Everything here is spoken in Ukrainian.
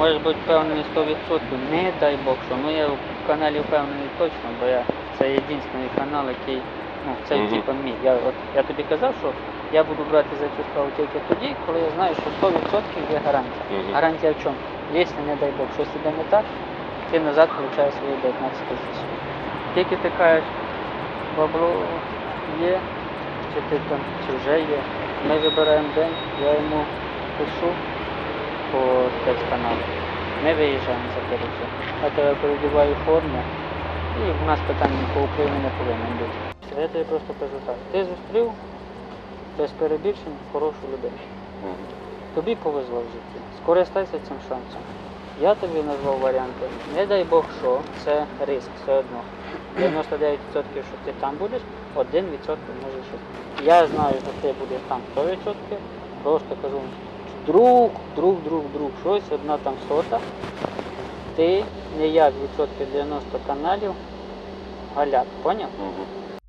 Можеш бути впевнений 100%, не дай Бог, що. Ну я в каналі впевнений точно, бо я це єдиний канал, який, ну, це Мгм. типу мій. Я, от, я тобі казав, що я буду брати за цю справу тільки тоді, коли я знаю, що 100% є гарантія. Мгм. Гарантія в чому? Якщо, не дай Бог, щось іде не так, ти назад получаєш свої 19 тисяч. Тільки ти кажеш, бабло є, чи ти там, чи вже є. Ми вибираємо день, я йому пишу по спецканалу. Ми виїжджаємо за Запоріжжя. Я тебе передіваю форму, і в нас питань по Україні не повинно бути. Я тобі просто кажу так. Ти зустрів без перебільшень хорошу людину. Тобі повезло в житті. Скористайся цим шансом. Я тобі назвав варіанти. Не дай Бог що, це риск все одно. 99% що ти там будеш, 1% може щось. Я знаю, що ти будеш там 100%. Просто кажу, друг, друг, друг, друг, щось, одна там сота. Ти не я, відсотків 90 каналів галяк, поняв? Мгм.